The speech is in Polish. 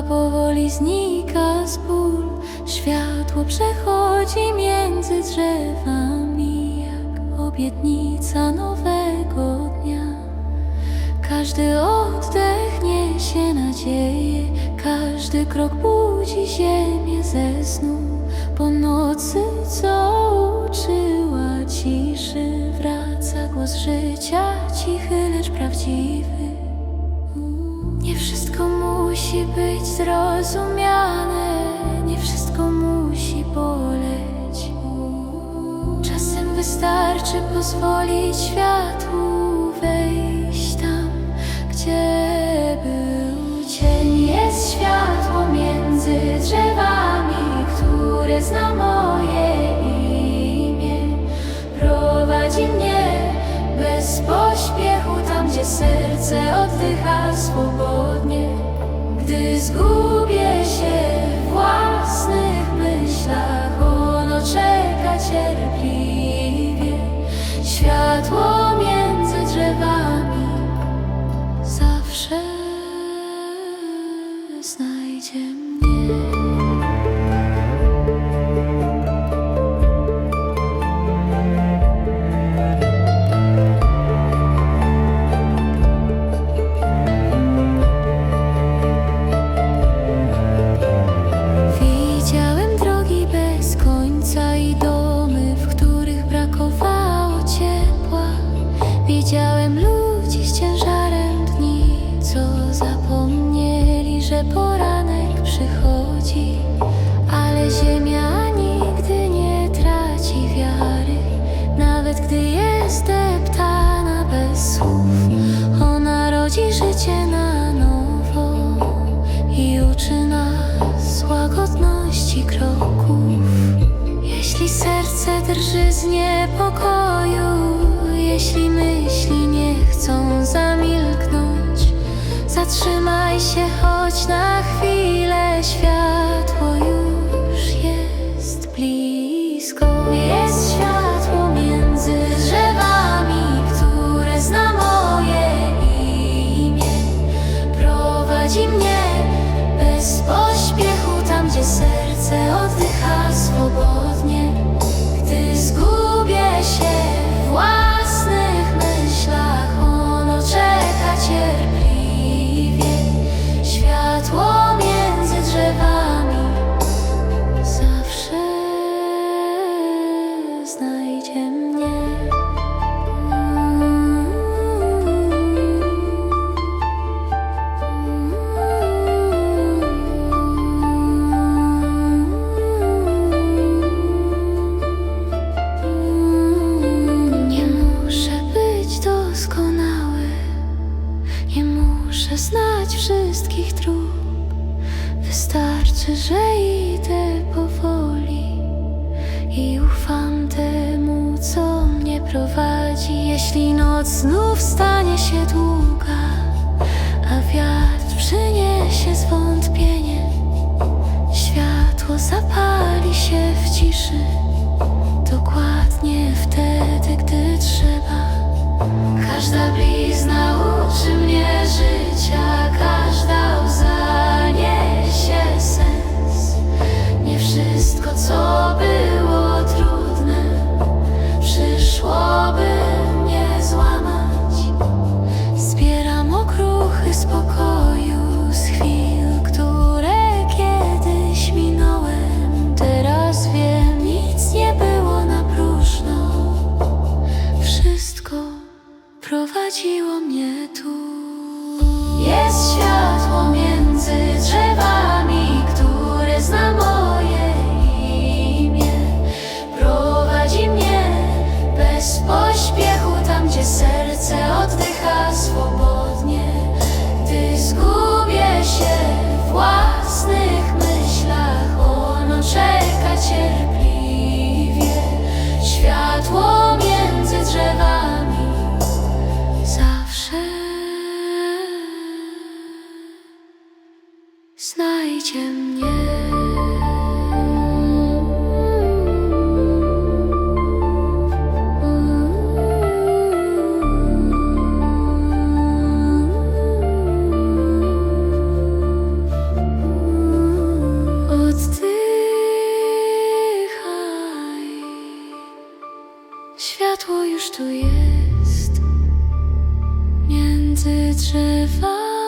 powoli znika z ból. Światło przechodzi między drzewami, jak obietnica nowego dnia. Każdy oddech niesie nadzieję, każdy krok budzi ziemię ze snu. Po nocy, co uczyła ciszy, wraca głos życia, cichy, lecz prawdziwy. Musi być zrozumiane, nie wszystko musi boleć. Czasem wystarczy pozwolić światłu wejść tam, gdzie był cień. Jest światło między drzewami, które zna moje imię. Prowadzi mnie bez pośpiechu tam, gdzie serce oddycha swobodnie. Zgubię się w własnych myślach, ono czeka cierpliwie. Światło między drzewami zawsze znajdzie mnie. Widziałem ludzi z ciężarem dni, co zapomnieli, że poranek przychodzi. Ale ziemia nigdy nie traci wiary, nawet gdy jest deptana bez słów. Ona rodzi życie na nowo i uczy nas łagodności kroków. Jeśli serce drży z niepokoju, jeśli myśli nie chcą zamilknąć, zatrzymaj się choć Nie muszę być doskonały, nie muszę znać wszystkich dróg. Wystarczy, że idę powoli prowadzi. Jeśli noc znów stanie się długa, a wiatr przyniesie zwątpienie, światło zapali się w ciszy. Dokładnie wtedy, gdy trzeba. Każda blizna się. Światło już tu jest między drzewami.